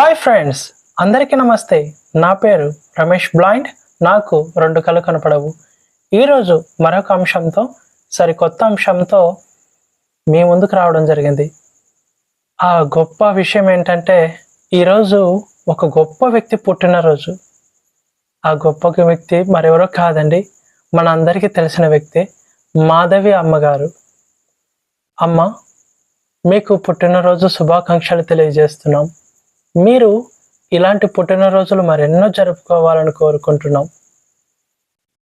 Hi friends అందరికీ నమస్తే. నా పేరు రమేష్ బ్లైండ్ నాకు రెండు కళ్ళు కనపడవు. ఈరోజు మరొక అంశంతో సరికొత్త అంశంతో మీ ముందుకు రావడం జరిగింది. ఆ గొప్ప విషయం ఏంటంటే ఈరోజు ఒక గొప్ప వ్యక్తి పుట్టినరోజు. ఆ గొప్ప వ్యక్తి మరెవరో కాదండి మన అందరికీ తెలిసిన వ్యక్తి మాధవి అమ్మగారు. అమ్మ మీకు పుట్టినరోజు శుభాకాంక్షలు తెలియజేస్తున్నాం. మీరు ఇలాంటి పుట్టినరోజులు మరెన్నో జరుపుకోవాలని కోరుకుంటున్నాం.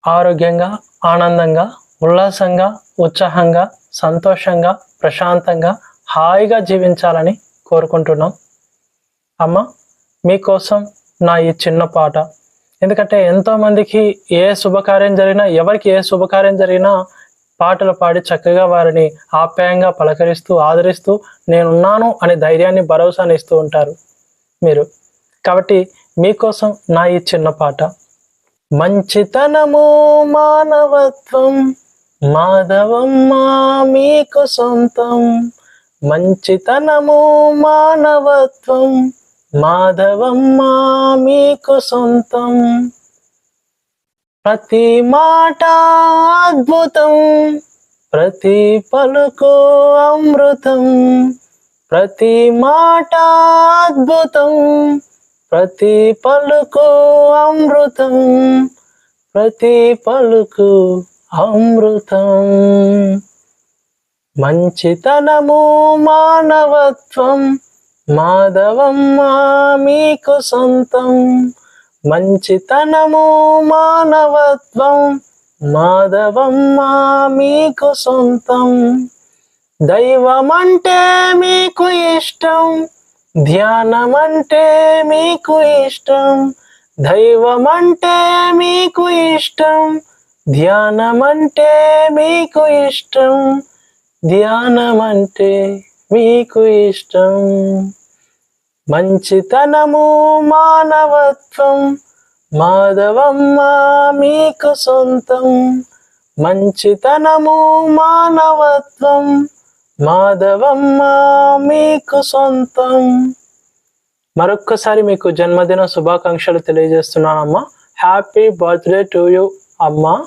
ఆరోగ్యంగా ఆనందంగా ఉల్లాసంగా ఉత్సాహంగా సంతోషంగా ప్రశాంతంగా హాయిగా జీవించాలని కోరుకుంటున్నాం. అమ్మ మీకోసం నా ఈ చిన్న పాట. ఎందుకంటే ఎంతోమందికి ఏ శుభకార్యం జరిగినా ఎవరికి ఏ శుభకార్యం జరిగినా పాటలు పాడి చక్కగా వారిని ఆప్యాయంగా పలకరిస్తూ ఆదరిస్తూ నేనున్నాను అనే ధైర్యాన్ని భరోసాని ఇస్తూ ఉంటారు. మీరు. కాబట్టి మీకోసం నా ఈ చిన్న పాట. మంచితనము మానవత్వం మాధవమ్మ మీకు సొంతం. మంచితనము మానవత్వం మాధవమ్మ మీకు సొంతం. ప్రతి మాట అద్భుతం ప్రతి పలుకు అమృతం. ప్రతి మాట అద్భుతం ప్రతి పలుకు అమృతం ప్రతి పలుకు అమృతం. మంచితనము మానవత్వం మాధవమ్మ మీకు సొంతం. మంచితనము మానవత్వం మాధవమ్మ మీకు సొంతం. దైవం అంటే మీకు ఇష్టం ధ్యానం అంటే మీకు ఇష్టం దైవం అంటే మీకు ఇష్టం ధ్యానం అంటే మీకు ఇష్టం ధ్యానం అంటే మీకు ఇష్టం. మంచితనము మానవత్వం మాధవమ్మ మీకు సొంతం. మంచితనము మానవత్వం మాధవమ్మ మీకు సొంతం. మరొక్కసారి మీకు జన్మదిన శుభాకాంక్షలు తెలియజేస్తున్నానమ్మా. హ్యాపీ బర్త్డే టు యూ అమ్మా.